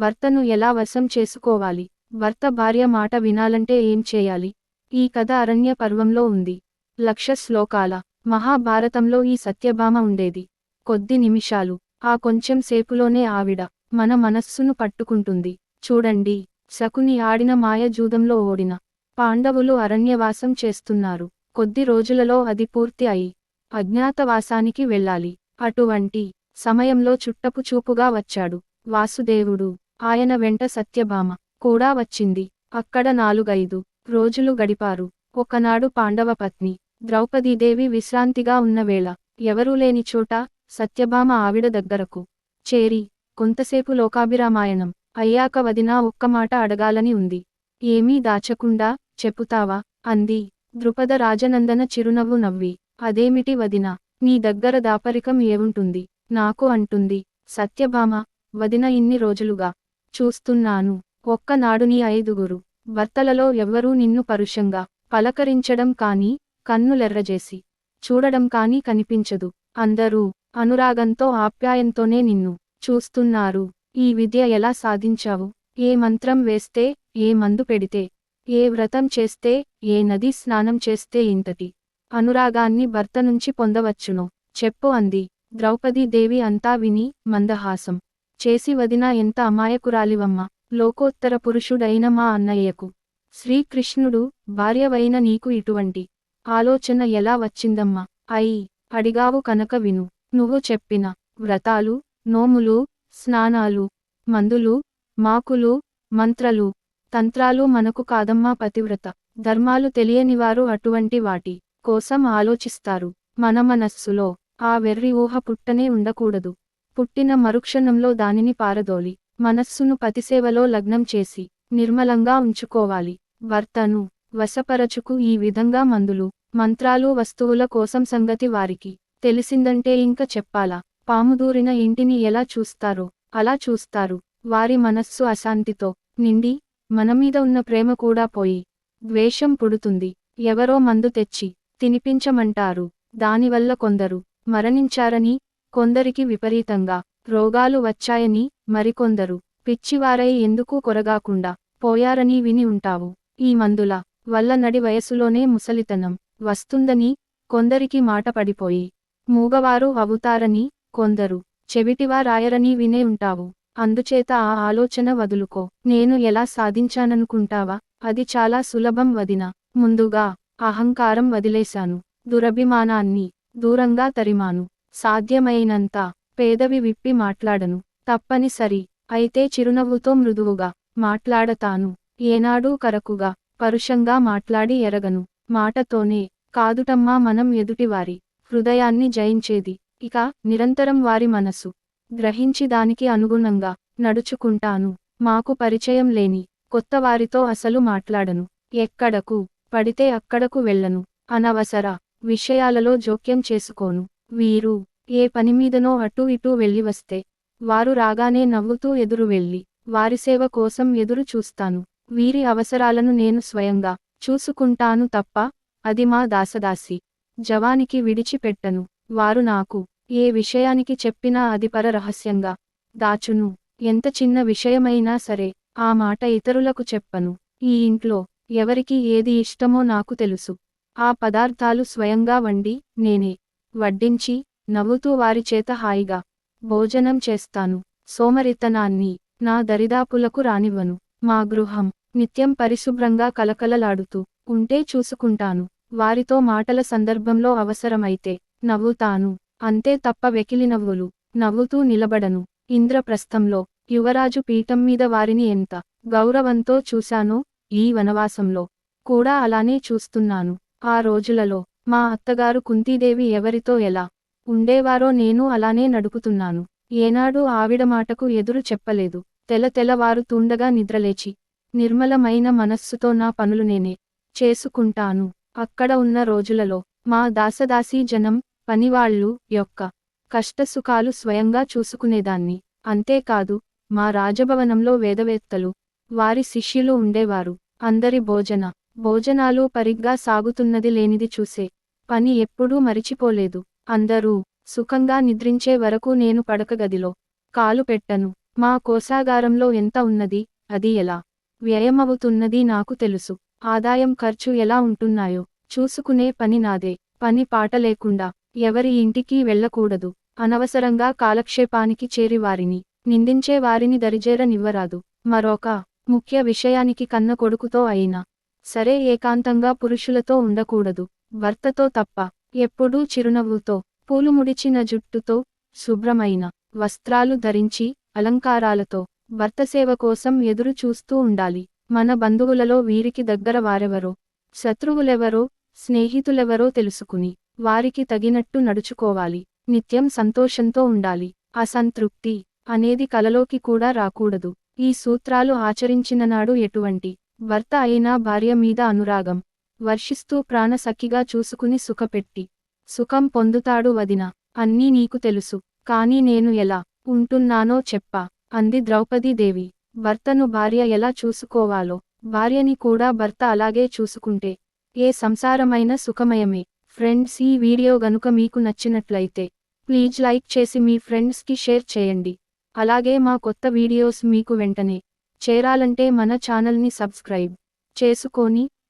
భర్తను ఎలా వశం చేసుకోవాలి? భర్త భార్య మాట వినాలంటే ఏం చేయాలి? ఈ కథ అరణ్య పర్వంలో ఉంది. లక్ష శ్లోకాల. మహాభారతంలో ఈ సత్యభామ ఉండేది. కొద్ది నిమిషాలు. ఆ కొంచెం సేపులోనే ఆవిడ మన మనస్సును పట్టుకుంటుంది. చూడండి. శకుని ఆడిన మాయ జూదంలో ఓడిన పాండవులు అరణ్యవాసం చేస్తున్నారు. కొద్ది రోజులలో అది పూర్తి అయి అజ్ఞాతవాసానికి వెళ్ళాలి. అటువంటి సమయంలో చుట్టపు చూపుగా వచ్చాడు వాసుదేవుడు. ఆయన వెంట సత్యభామ కూడా వచ్చింది. అక్కడ నాలుగైదు రోజులు గడిపారు. ఒకనాడు పాండవ పత్ని ద్రౌపదీదేవి విశ్రాంతిగా ఉన్నవేళ ఎవరూ లేని చోట సత్యభామ ఆవిడ దగ్గరకు చేరి కొంతసేపు లోకాభిరామాయణం అయ్యాక వదినా ఒక్క మాట అడగాలని ఉంది. ఏమీ దాచకుండా చెప్పుతావా అంది. ద్రుపద రాజనందన చిరునవ్వు నవ్వి. అదేమిటి వదినా? నీ దగ్గర దాపరికం ఏవుంటుంది? నాకు అంటుంది. సత్యభామ వదిన ఇన్ని రోజులుగా చూస్తున్నాను. ఒక్కనాడు నీ ఐదుగురు. భర్తలలో ఎవ్వరూ నిన్ను పరుషంగా పలకరించడం కాని కన్నులెర్రజేసి చూడడం కానీ కనిపించదు. అందరూ అనురాగంతో ఆప్యాయంతోనే నిన్ను చూస్తున్నారు. ఈ విద్య ఎలా సాధించావు? ఏ మంత్రం వేస్తే ఏ మందు పెడితే ఏ వ్రతం చేస్తే ఏ నది స్నానం చేస్తే ఇంతటి అనురాగాన్ని భర్త నుంచి పొందవచ్చునో? చెప్పు అంది. ద్రౌపదీదేవి అంతా విని మందహాసం. చేసి వదిన ఎంత అమాయకురాలివమ్మ. లోకోత్తర పురుషుడైన మా అన్నయ్యకు. శ్రీకృష్ణుడు భార్యవైన నీకు ఇటువంటి ఆలోచన ఎలా వచ్చిందమ్మా? అయి అడిగావు కనుక విను. నువ్వు చెప్పిన వ్రతాలు నోములు స్నానాలు మందులు మాకులు మంత్రలు తంత్రాలు మనకు కాదమ్మా పతివ్రత. ధర్మాలు తెలియనివారు అటువంటి వాటి కోసం ఆలోచిస్తారు. మన మనస్సులో ఆ వెర్రి ఊహ పుట్టనే ఉండకూడదు. పుట్టిన మరుక్షణంలో దానిని పారదోలి మనస్సును పతిసేవలో లగ్నం చేసి నిర్మలంగా ఉంచుకోవాలి. భర్తను వశపరచుకు ఈ విధంగా మందులు మంత్రాలు వస్తువుల కోసం సంగతి వారికి తెలిసిందంటే ఇంక చెప్పాలా? పాముదూరిన ఇంటిని ఎలా చూస్తారో అలా చూస్తారు. వారి మనస్సు అశాంతితో నిండి మనమీద ఉన్న ప్రేమ కూడా పోయి ద్వేషం పుడుతుంది. ఎవరో మందు తెచ్చి తినిపించమంటారు. దానివల్ల కొందరు మరణించారని కొందరికి విపరీతంగా రోగాలు వచ్చాయని మరికొందరు. పిచ్చివారై ఎందుకు కొరగాకుండా పోయారని విని ఉంటావు. ఈ మందుల వల్ల నడి వయసులోనే ముసలితనం వస్తుందని కొందరికి మాట పడిపోయి మూగవారు అవుతారని కొందరు చెవిటివారాయరని వినే ఉంటావు. అందుచేత ఆ ఆలోచన వదులుకో. నేను ఎలా సాధించాననుకుంటావా? అది చాలా సులభం వదిన. ముందుగా అహంకారం వదిలేశాను. దురభిమానాన్ని దూరంగా తరిమాను. సాధ్యమైనంత పేదవి విప్పి మాట్లాడను. తప్పనిసరి. అయితే చిరునవ్వుతో మృదువుగా మాట్లాడతాను. ఏనాడూ కరకుగా పరుషంగా మాట్లాడి ఎరగను. మాటతోనే కాదుటమ్మా మనం ఎదుటివారి హృదయాన్ని జయించేది. ఇక నిరంతరం వారి మనసు గ్రహించి దానికి అనుగుణంగా నడుచుకుంటాను. మాకు పరిచయం లేని కొత్త వారితో అసలు మాట్లాడను. ఎక్కడకు పడితే అక్కడకు వెళ్ళను. అనవసర విషయాలలో జోక్యం చేసుకోను. వీరు ఏ పనిమీదనో అటూ ఇటూ వెళ్ళి వస్తే వారు రాగానే నవ్వుతూ ఎదురు వెళ్ళి వారి సేవ కోసం ఎదురు చూస్తాను. వీరి అవసరాలను నేను స్వయంగా చూసుకుంటాను తప్ప అది మా దాసదాసి. జవానికి విడిచిపెట్టను. వారు నాకు ఏ విషయానికి చెప్పినా అది పర రహస్యంగా దాచును. ఎంత చిన్న విషయమైనా సరే ఆ మాట ఇతరులకు చెప్పను. ఈ ఇంట్లో ఎవరికి ఏది ఇష్టమో నాకు తెలుసు. ఆ పదార్థాలు స్వయంగా వండి నేనే వడ్డించి నవ్వుతూ వారి చేత హాయిగా భోజనం చేస్తాను. సోమరితనాన్ని నా దరిదాపులకు రానివ్వను. మా గృహం నిత్యం పరిశుభ్రంగా కలకలలాడుతూ ఉంటే చూసుకుంటాను. వారితో మాటల సందర్భంలో అవసరమైతే నవ్వుతాను. అంతే తప్ప వెకిలి నవ్వులు నవ్వుతూ నిలబడను. ఇంద్రప్రస్థంలో యువరాజు పీఠం మీద వారిని ఎంత గౌరవంతో చూశానో ఈ వనవాసంలో కూడా అలానే చూస్తున్నాను. ఆ రోజులలో మా అత్తగారు కుంతీదేవి ఎవరితో ఎలా ఉండేవారో నేను అలానే నడుపుతున్నాను. ఏనాడు ఆవిడ మాటకు ఎదురు చెప్పలేదు. తెల తెలవారు తుండగా నిద్రలేచి నిర్మలమైన మనస్సుతో నా పనులు నేనే చేసుకుంటాను. అక్కడ ఉన్న రోజులలో మా దాసదాసీ జనం పనివాళ్ళు యొక్క కష్టసుఖాలు స్వయంగా చూసుకునేదాన్ని. అంతేకాదు మా రాజభవనంలో వేదవేత్తలు వారి శిష్యులు ఉండేవారు. అందరి భోజన భోజనాలు పరిగ్గా సాగుతున్నది లేనిది చూసే పని ఎప్పుడూ మరిచిపోలేదు. అందరూ సుఖంగా నిద్రించే వరకు నేను పడక గదిలో కాలు పెట్టను. మా కోశాగారంలో ఎంత ఉన్నది అది ఎలా? వ్యయమవుతున్నది నాకు తెలుసు. ఆదాయం ఖర్చు ఎలా ఉంటున్నాయో చూసుకునే పని నాదే. పని పాట లేకుండా ఎవరి ఇంటికి వెళ్ళకూడదు. అనవసరంగా కాలక్షేపానికి చేరి వారిని నిందించే వారిని దరిజేరనివ్వరాదు. మరొక ముఖ్య విషయానికి కన్న కొడుకుతో అయినా సరే ఏకాంతంగా పురుషులతో ఉండకూడదు. భర్తతో తప్ప ఎప్పుడూ చిరునవ్వుతో పూలు ముడిచిన జుట్టుతో శుభ్రమైన వస్త్రాలు ధరించి అలంకారాలతో భర్త సేవ కోసం ఎదురు చూస్తూ ఉండాలి. మన బంధువులలో వీరికి దగ్గర వారెవరో శత్రువులెవరో స్నేహితులెవరో తెలుసుకుని వారికి తగినట్టు నడుచుకోవాలి. నిత్యం సంతోషంతో ఉండాలి. అసంతృప్తి అనేది కలలోకి కూడా రాకూడదు. ఈ సూత్రాలు ఆచరించిన నాడు ఎటువంటి భర్త అయినా భార్య మీద అనురాగం వర్షిస్తూ ప్రాణసఖిగా చూసుకుని సుఖపెట్టి. సుఖం పొందుతాడు వదిన. అన్నీ నీకు తెలుసు. కాని నేను ఎలా ఉంటున్నానో చెప్పా. అంది ద్రౌపదీదేవి భర్తను భార్య ఎలా చూసుకోవాలో. భార్యని కూడా భర్త అలాగే చూసుకుంటే. ఏ సంసారమైన సుఖమయమే. ఫ్రెండ్స్ ఈ వీడియో గనుక మీకు నచ్చినట్లయితే ప్లీజ్ లైక్ చేసి మీ ఫ్రెండ్స్కి షేర్ చేయండి. అలాగే మా కొత్త వీడియోస్ మీకు వెంటనే చేరాలంటే మన ఛానల్ని సబ్స్క్రైబ్ చేసుకొని